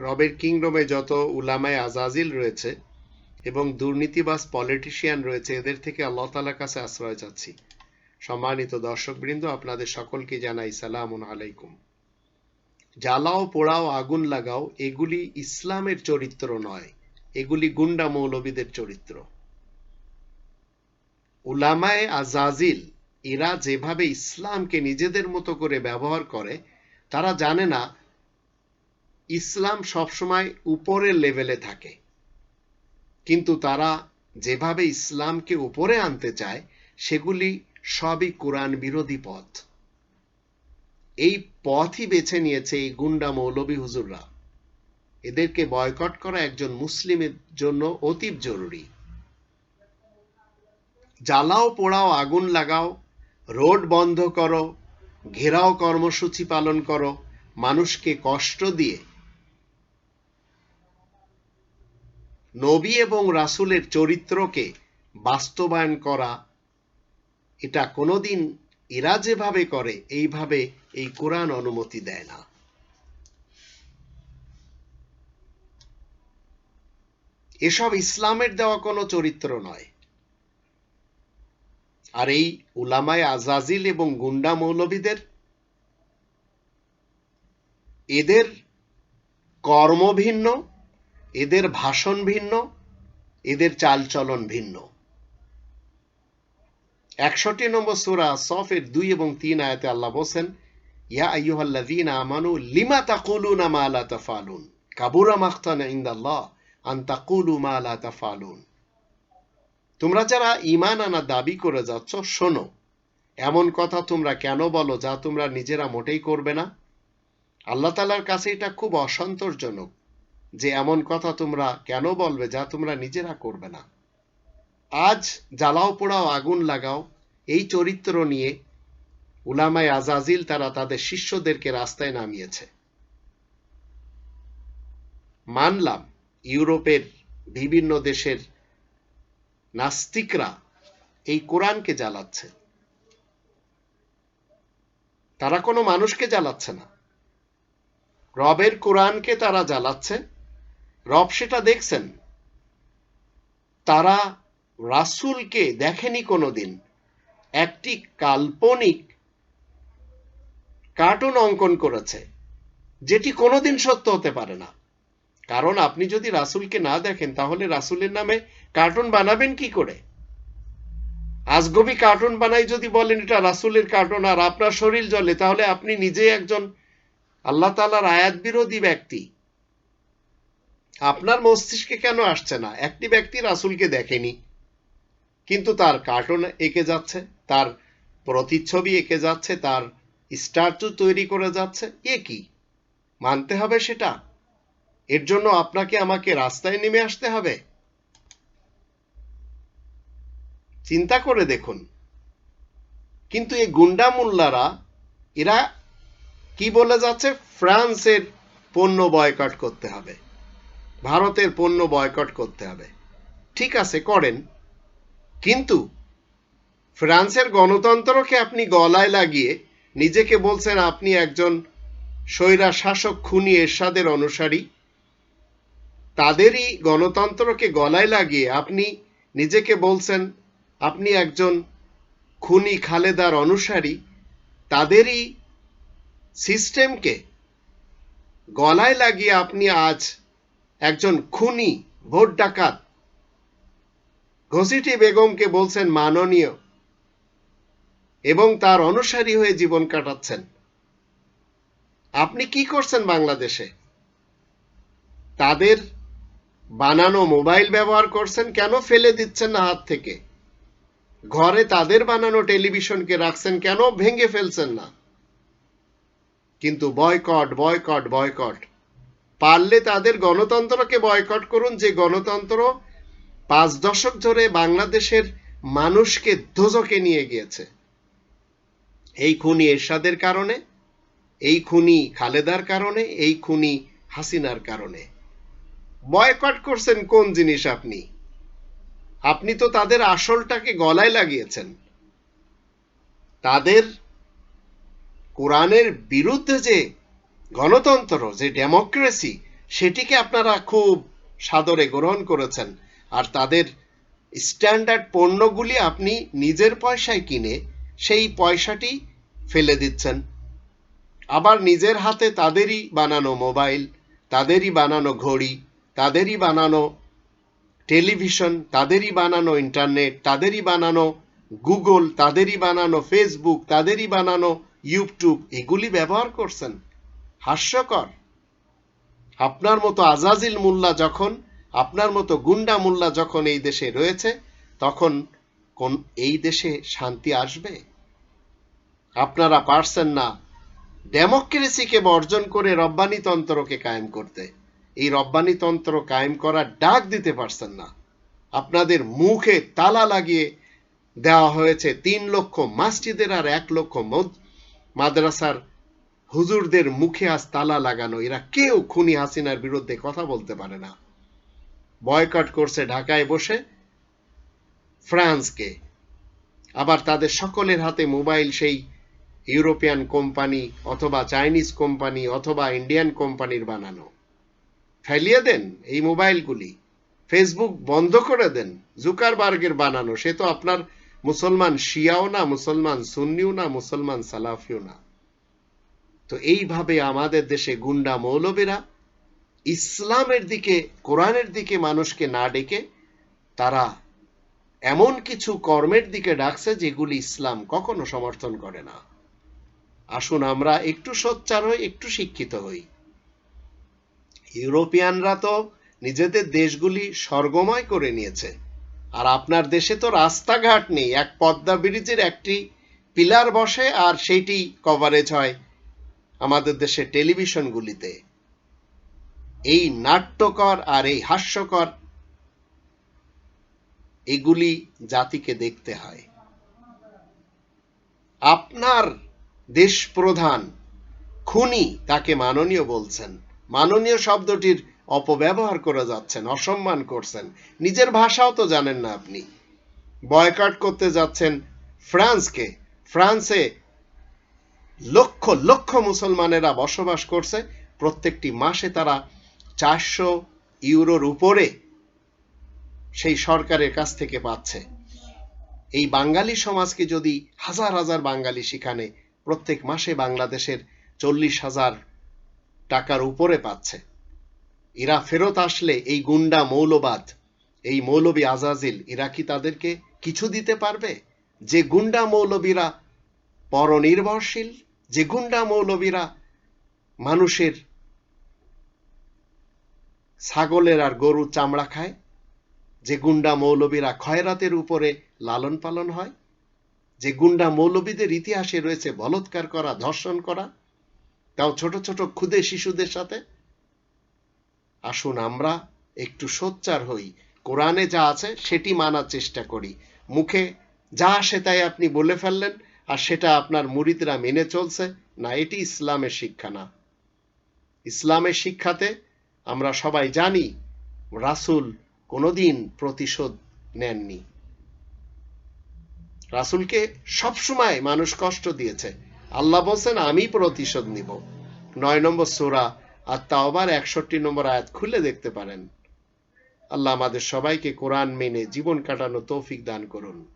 রবের কিংডমে যত উলামায় আজাজিল রয়েছে এবং দুর্নীতিবাজ পলিটিশিয়ান রয়েছে, এদের থেকে আল্লাহ তালার কাছে আশ্রয় চাচ্ছি। সম্মানিত দর্শকবৃন্দ, আপনাদের সকলকে জানাই সালাম আলাইকুম। জ্বালাও, পোড়াও, আগুন লাগাও, এগুলি ইসলামের চরিত্র নয়, এগুলি গুন্ডা মৌলবীদের চরিত্র। উলামায়ে আজাজিল, এরা যেভাবে ইসলামকে নিজেদের মতো করে ব্যবহার করে, তারা জানে না ইসলাম সবসময় উপরের লেভেলে থাকে। কিন্তু তারা যেভাবে ইসলামকে উপরে আনতে চায়, সেগুলি সবই কোরআন বিরোধী পথ। এই পথই বেছে নিয়েছে এই গুন্ডা মৌলবী হুজুররা। এদেরকে বয়কট করা একজন মুসলিমের জন্য অতীব জরুরি। জ্বালাও, পোড়াও, আগুন লাগাও, রোড বন্ধ করো, ঘেরাও কর্মসূচি পালন করো, মানুষকে কষ্ট দিয়ে নবী এবং রাসূলের চরিত্রকে বাস্তবায়ন করা, এটা কোনোদিন এরা যেভাবে করে, এইভাবে এই কোরআন অনুমতি দেয় না। এসব ইসলামের দেওয়া কোনো চরিত্র নয়। আর এই উলামায় আজাজিল এবং গুন্ডা মৌলবীদের, এদের কর্ম ভিন্ন এদের ভাষণ ভিন্ন, এদের চালচলন ভিন্ন। একষট্টি নম্বর সুরা সফের দুই এবং তিন আয়াতে আল্লাহ বলছেন, ইয়া আইয়ুহাল্লাযীনা আমানু, লিমা তাকুলুনা মা লা তাফালুন? কাবুরা মাখতান ইনদাল্লাহ, আন তাকুলু মা লা তাফালুন? তোমরা যারা ঈমান আনা দাবি করে যাচ্ছ, শোনো, এমন কথা তোমরা কেন বলো যা তোমরা নিজেরা মোটেই করবে না? আল্লাহ তালার কাছে এটা খুব অসন্তোষজনক। যে এমন কথা তোমরা কেন বলবে যা তোমরা নিজেরা করবে না। আজ জ্বালাও পোড়াও, আগুন লাগাও, এই চরিত্র নিয়ে উলামায় আজাজিল তারা তাদের শিষ্যদেরকে রাস্তায় নামিয়েছে। মানলাম ইউরোপের বিভিন্ন দেশের নাস্তিকরা এই কোরআনকে জ্বালাচ্ছে। তারা কোনো মানুষকে জ্বালাচ্ছে না। রবের কোরআনকে তারা জ্বালাচ্ছে। রব সেটা দেখছেন। তারা রাসুলকে দেখেনি কোনোদিন। একটি কাল্পনিক কার্টুন অঙ্কন করেছে, যেটি কোনোদিন সত্য হতে পারে না। কারণ আপনি যদি রাসুলকে না দেখেন, তাহলে রাসুলের নামে কার্টুন বানাবেন কি করে? আজগবি কার্টুন বানাই যদি বলেন, এটা রাসুলের কার্টুন আর আপনার শরীর জ্বলে তাহলে আপনি নিজেই একজন আল্লাহ তালার আয়াত বিরোধী ব্যক্তি। আপনার মস্তিষ্কে কেন আসছে না? একটি ব্যক্তি রাসুলকে দেখেনি। কিন্তু তার কার্টুন এঁকে যাচ্ছে, তার প্রতিচ্ছবি এঁকে যাচ্ছে, তার স্ট্যাচু তৈরি করে যাচ্ছে। এ কি? মানতে হবে সেটা? এর জন্য আপনাকে আমাকে রাস্তায় নেমে আসতে হবে। চিন্তা করে দেখুন। কিন্তু এই গুন্ডা মোল্লারা, এরা কি বলে যাচ্ছে? ফ্রান্সের পণ্য বয়কট করতে হবে। ভারতের পণ্য বয়কট করতে হবে। ঠিক আছে, করেন। কিন্তু ফ্রান্সের গণতন্ত্রকে আপনি গলায় লাগিয়ে নিজেকে বলছেন আপনি একজন স্বৈরা শাসক খুনি এরশাদের অনুসারী, তাদেরই গণতন্ত্রকে গলায় লাগিয়ে আপনি নিজেকে বলছেন আপনি একজন খুনি খালেদার অনুসারী, তাদেরই সিস্টেমকে গলায় লাগিয়ে আপনি আজ একজন খুনি, ভোট ডাকাত। ঘসিটি বেগমকে বলছেন, মাননীয়। এবং তার অনুসারী হয়ে জীবন কাটাচ্ছেন। আপনি কি করছেন বাংলাদেশে? তাদের বানানো মোবাইল ব্যবহার করছেন, কেন ফেলে দিচ্ছেন না হাত থেকে? ঘরে তাদের বানানো টেলিভিশনকে রাখছেন, কেন ভেঙে ফেলছেন না? কিন্তু বয়কট বয়কট বয়কট। পারলে তাদের গণতন্ত্রকে বয়কট করুন, যে গণতন্ত্র পাঁচ দশক ধরে বাংলাদেশের মানুষকে ধোজকে নিয়ে গিয়েছে। এই খুনি এরশাদের কারণে, এই খুনি খালেদার কারণে, এই খুনি হাসিনার কারণে। বয়কট করছেন কোন জিনিস আপনি? আপনি তো তাদের আসলটাকে গলায় লাগিয়েছেন। তাদের কোরআনের বিরুদ্ধে যে গণতন্ত্র, যে ডেমোক্রেসি, সেটিকে আপনারা খুব সাদরে গ্রহণ করেছেন। আর তাদের স্ট্যান্ডার্ড পণ্যগুলি আপনি নিজের পয়সায় কিনে সেই পয়সাটি ফেলে দিচ্ছেন। আবার নিজের হাতে তাদেরই বানানো মোবাইল, তাদেরই বানানো ঘড়ি, তাদেরই বানানো টেলিভিশন, তাদেরই বানানো ইন্টারনেট, তাদেরই বানানো গুগল, তাদেরই বানানো ফেসবুক, তাদেরই বানানো ইউটিউব, এগুলি ব্যবহার করছেন। হাস্যকর। আপনার মতো আজাজিল মোল্লা যখন, আপনার মতো গুন্ডা মোল্লা যখন এই দেশে রয়েছে, তখন কোন এই দেশে শান্তি আসবে? আপনারা পারছেন না ডেমোক্রেসিকে বর্জন করে রব্বানি তন্ত্রকে কায়েম করতে। এই রব্বানি তন্ত্র কায়েম করার ডাক দিতে পারছেন না। আপনাদের মুখে তালা লাগিয়ে দেওয়া হয়েছে তিন লক্ষ মসজিদের আর এক লক্ষ মদ- মাদ্রাসার হুজুরদের মুখে আজ তালা লাগানো। এরা কেউ খুনি হাসিনার বিরুদ্ধে কথা বলতে পারে না। বয়কট করছে ঢাকায় বসে ফ্রান্সকে। আবার তাদের সকলের হাতে মোবাইল সেই ইউরোপিয়ান কোম্পানি অথবা চাইনিজ কোম্পানি অথবা ইন্ডিয়ান কোম্পানির বানানো। ফেলিয়ে দেন এই মোবাইলগুলি। ফেসবুক বন্ধ করে দেন জুকারবার্গের বানানো। সে তো আপনার মুসলমান শিয়াও না, মুসলমান সুন্নিও না, মুসলমান সালাফিও না। তো এইভাবে আমাদের দেশে গুন্ডা মৌলবীরা ইসলামের দিকে, কোরআনের দিকে মানুষকে না ডেকে তারা এমন কিছু কর্মের দিকে ডাকছে যেগুলি ইসলাম কখনো সমর্থন করে না। আসুন আমরা একটু সোচ্চার হই, একটু শিক্ষিত হই। ইউরোপিয়ানরা তো নিজেদের দেশগুলি স্বর্গময় করে নিয়েছে। আর আপনার দেশে তো রাস্তাঘাট নেই, এক পদ্মা ব্রিজের একটি পিলার বসে আর সেইটি কভারেজ হয়। আমাদের দেশের টেলিভিশনগুলিতে এই নাট্যকর আর এই হাস্যকর এগুলি জাতিকে দেখতে হয়। আপনার দেশ প্রধান খুনি তাকে মাননীয় বলছেন। মাননীয় শব্দটির অপব্যবহার করে যাচ্ছেন, অসম্মান করছেন। নিজের ভাষাও তো জানেন না আপনি। বয়কাট করতে যাচ্ছেন ফ্রান্সকে। ফ্রান্সে লক্ষ লক্ষ মুসলমানেরা বসবাস করছে। প্রত্যেকটি মাসে তারা চারশো ইউরোর উপরে সেই সরকারের কাছ থেকে পাচ্ছে। এই বাঙালি সমাজকে যদি হাজার হাজার বাঙালি সেখানে প্রত্যেক মাসে বাংলাদেশের চল্লিশ হাজার টাকার উপরে পাচ্ছে। এরা ফেরত আসলে এই গুন্ডা মৌলবাদ, এই মৌলবী আজাজিল, এরা কি তাদেরকে কিছু দিতে পারবে? যে গুন্ডা মৌলবীরা পরনির্ভরশীল যে গুন্ডা মৌলবীরা মানুষের ছাগলের আর গরুর চামড়া খায়, যে গুন্ডা মৌলবীরা খয়রাতের উপরে লালন পালন হয়, যে গুন্ডা মৌলবীদের ইতিহাসে রয়েছে বলৎকার করা, ধর্ষণ করা, তাও ছোট ছোট ক্ষুদে শিশুদের সাথে। আসুন আমরা একটু সোচ্চার হই, কোরআনে যা আছে সেটি মানার চেষ্টা করি। মুখে যা আসে তাই আপনি বলে ফেললেন আর সেটা আপনার মুরিদরা মেনে চলছে, না এটি ইসলামের শিক্ষা না। ইসলামের শিক্ষাতে আমরা সবাই জানি, রাসূল কোনোদিন প্রতিশোধ নেননি। রাসূলকে সবসময় মানুষ কষ্ট দিয়েছে। আল্লাহ বলছেন, আমি প্রতিশোধ নিব। নয় নম্বর সোরা আর তাওবার একষট্টি নম্বর আয়াত খুলে দেখতে পারেন। আল্লাহ আমাদের সবাইকে কোরআন মেনে জীবন কাটানো তৌফিক দান করুন।